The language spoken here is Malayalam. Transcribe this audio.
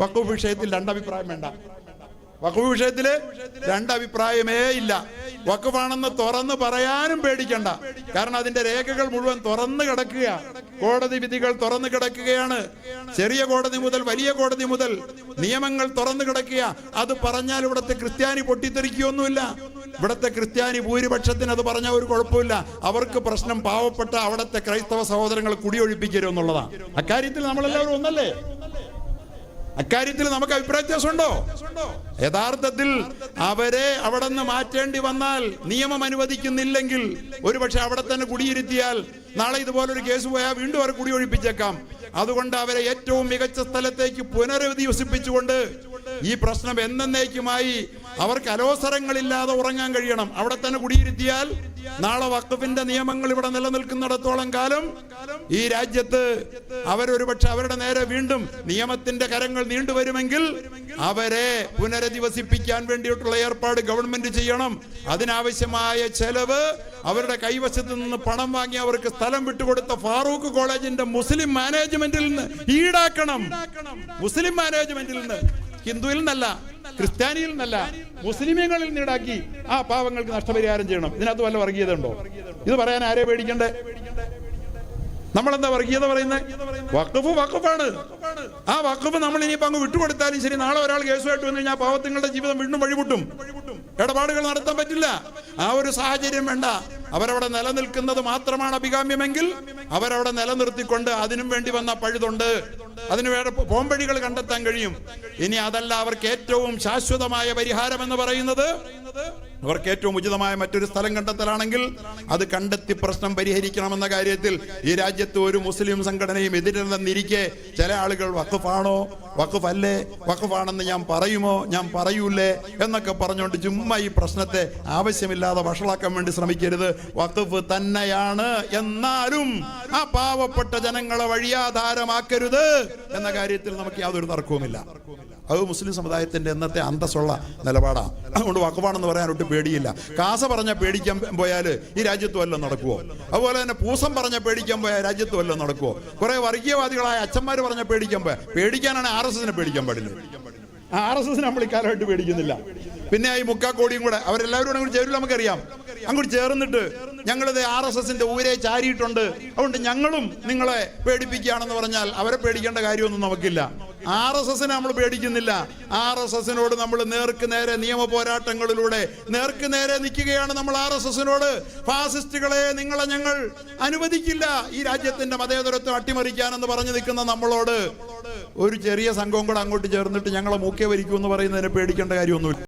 വഖഫ് വിഷയത്തിൽ രണ്ടഭിപ്രായം വേണ്ട. വഖഫ് വിഷയത്തിൽ രണ്ടഭിപ്രായമേ ഇല്ല. വഖഫാണെന്ന് തുറന്ന് പറയാനും പേടിക്കണ്ട. കാരണം അതിന്റെ രേഖകൾ മുഴുവൻ തുറന്നു കിടക്കുക കോടതി വിധികൾ തുറന്നു കിടക്കുകയാണ്. ചെറിയ കോടതി മുതൽ വലിയ കോടതി മുതൽ നിയമങ്ങൾ തുറന്നു കിടക്കുക അത് പറഞ്ഞാൽ ഇവിടുത്തെ ക്രിസ്ത്യാനി പൊട്ടിത്തെറിക്കുകയൊന്നുമില്ല ഇവിടുത്തെ ക്രിസ്ത്യാനി ഭൂരിപക്ഷത്തിന് അത് പറഞ്ഞാൽ ഒരു കുഴപ്പമില്ല. അവർക്ക് പ്രശ്നം പാവപ്പെട്ട അവിടുത്തെ ക്രൈസ്തവ സഹോദരങ്ങൾ കുടിയൊഴിപ്പിക്കരുമെന്നുള്ളതാണ് അക്കാര്യത്തിൽ നമ്മളെല്ലാവരും ഒന്നല്ലേ? അക്കാര്യത്തിൽ നമുക്ക് അഭിപ്രായ വ്യത്യാസമുണ്ടോ യഥാർത്ഥത്തിൽ അവരെ അവിടെ നിന്ന് മാറ്റേണ്ടി വന്നാൽ നിയമം അനുവദിക്കുന്നില്ലെങ്കിൽ ഒരുപക്ഷെ അവിടെ തന്നെ കുടിയിരുത്തിയാൽ നാളെ ഇതുപോലൊരു കേസ് പോയാൽ വീണ്ടും അവരെ കുടിയൊഴിപ്പിച്ചേക്കാം. അതുകൊണ്ട് അവരെ ഏറ്റവും മികച്ച സ്ഥലത്തേക്ക് പുനരധിവസിപ്പിച്ചുകൊണ്ട് ഈ പ്രശ്നം എന്നേക്കുമായി അവർക്ക് അലോസരങ്ങളില്ലാതെ ഉറങ്ങാൻ കഴിയണം. അവിടെ തന്നെ കുടിയിരുത്തിയാൽ നാളെ വക്കഫിന്റെ നിയമങ്ങൾ ഇവിടെ നിലനിൽക്കുന്നിടത്തോളം കാലം ഈ രാജ്യത്ത് അവരൊരുപക്ഷെ അവരുടെ നേരെ വീണ്ടും നിയമത്തിന്റെ കരങ്ങൾ നീണ്ടുവരുമെങ്കിൽ അവരെ പുനരധിവസിപ്പിക്കാൻ വേണ്ടിയിട്ടുള്ള ഏർപ്പാട് ഗവൺമെന്റ് ചെയ്യണം. അതിനാവശ്യമായ ചെലവ് അവരുടെ കൈവശത്ത് നിന്ന് പണം വാങ്ങി അവർക്ക് സ്ഥലം വിട്ടുകൊടുത്ത ഫാറൂഖ് കോളേജിന്റെ മുസ്ലിം മാനേജ്മെന്റിൽ നിന്ന് ഈടാക്കണം. മുസ്ലിം മാനേജ്മെന്റിൽ നിന്ന് ഹിന്ദുവിൽ നിന്നല്ല. ക്രിസ്ത്യാനിയിൽ നിന്നല്ല മുസ്ലിമീങ്ങളിൽ നിന്നീടാക്കി ആ പാവങ്ങൾക്ക് നഷ്ടപരിഹാരം ചെയ്യണം. ഇതിനകത്ത് വല്ല വർഗീയതയുണ്ടോ? ഇത് പറയാൻ ആരെ പേടിക്കണ്ടേ? നമ്മളെന്താ വർഗീയത പറയുന്നത് വഖഫ് വഖഫാണ്. ആ വഖഫ് നമ്മൾ ഇനി അങ്ങ് വിട്ടുകൊടുത്താലും ശരി നാളെ ഒരാൾ കേസുമായിട്ട് വന്നു കഴിഞ്ഞാൽ പാവത്തുങ്ങളുടെ ജീവിതം വീണ്ടും വഴിമുട്ടും. ഇടപാടുകൾ നടത്താൻ പറ്റില്ല. ആ ഒരു സാഹചര്യം വേണ്ട. അവരവിടെ നിലനിൽക്കുന്നത് മാത്രമാണ് അഭികാമ്യമെങ്കിൽ അവരവിടെ നിലനിർത്തിക്കൊണ്ട് അതിനും വേണ്ടി വന്ന പഴുതുണ്ട്. അതിന് വേറെ പോംവഴികൾ കണ്ടെത്താൻ കഴിയും. ഇനി അതല്ല അവർക്ക് ഏറ്റവും ശാശ്വതമായ പരിഹാരം എന്ന് പറയുന്നത് അവർക്ക് ഏറ്റവും ഉചിതമായ മറ്റൊരു സ്ഥലം കണ്ടെത്തലാണെങ്കിൽ അത് കണ്ടെത്തി പ്രശ്നം പരിഹരിക്കണമെന്ന കാര്യത്തിൽ ഈ രാജ്യത്ത് ഒരു മുസ്ലിം സംഘടനയും എതിരില്ലെന്നിരിക്കെ ചില ആളുകൾ വഖഫാണോ? വഖഫല്ലേ? വഖഫാണെന്ന് ഞാൻ പറയുമോ? ഞാൻ പറയൂലേ? എന്നൊക്കെ പറഞ്ഞുകൊണ്ട് ചുമ്മാ ഈ പ്രശ്നത്തെ ആവശ്യമില്ലാതെ വഷളാക്കാൻ വേണ്ടി ശ്രമിക്കരുത്. വഖഫ് തന്നെയാണ് എന്നാലും ആ പാവപ്പെട്ട ജനങ്ങളെ വഴിയാധാരമാക്കരുത് എന്ന കാര്യത്തിൽ നമുക്ക് യാതൊരു തർക്കവുമില്ല. അത് മുസ്ലിം സമുദായത്തിന്റെ ഇന്നത്തെ അന്തസ്സുള്ള നിലപാടാണ്. അതുകൊണ്ട് വക്കവാണെന്ന് പറയാൻ ഒട്ടും പേടിയില്ല. കാസ പറഞ്ഞ പേടിക്കാൻ പോയാൽ ഈ രാജ്യത്ത് വല്ലതും നടക്കുമോ അതുപോലെ തന്നെ പൂസം പറഞ്ഞ പേടിക്കാൻ പോയാൽ രാജ്യത്ത് വല്ലതും നടക്കുമോ കുറെ വർഗീയവാദികളായ അച്ഛന്മാർ പറഞ്ഞ പേടിക്കാൻ പോയാൽ പേടിക്കാനാണ് ആർ എസ് എസിനെ പേടിക്കാൻ പാടില്ല? ആർ എസ് എസിനെ നമ്മൾ ഇക്കാലമായിട്ട് പേടിക്കുന്നില്ല. പിന്നെ ഈ മുക്കാ കോടിയും കൂടെ അവരെല്ലാവരും അങ്ങോട്ട് ചേരില്ല നമുക്കറിയാം. അങ്ങോട്ട് ചേർന്നിട്ട് ഞങ്ങളിത് ആർ എസ് എസിന്റെ ഊരെ ചാരിയിട്ടുണ്ട്. അതുകൊണ്ട് ഞങ്ങളും നിങ്ങളെ പേടിപ്പിക്കുകയാണെന്ന് പറഞ്ഞാൽ അവരെ പേടിക്കേണ്ട കാര്യമൊന്നും നമുക്കില്ല. ആർ എസ് എസിനെ നമ്മൾ പേടിക്കുന്നില്ല. ആർ എസ് എസിനോട് നമ്മൾ നേർക്ക് നേരെ നിയമ പോരാട്ടങ്ങളിലൂടെ നേർക്ക് നേരെ നിൽക്കുകയാണ് നമ്മൾ ആർ എസ് എസിനോട്. ഫാസിസ്റ്റുകളെ നിങ്ങളെ ഞങ്ങൾ അനുവദിക്കില്ല. ഈ രാജ്യത്തിന്റെ മതേതരത്വം അട്ടിമറിക്കാനെന്ന് പറഞ്ഞു നിൽക്കുന്ന നമ്മളോട് ഒരു ചെറിയ സംഘവും കൂടെ അങ്ങോട്ട് ചേർന്നിട്ട് ഞങ്ങളെ മൂക്കെ വരിക്കുമെന്ന് പറയുന്നതിനെ പേടിക്കേണ്ട കാര്യമൊന്നുമില്ല.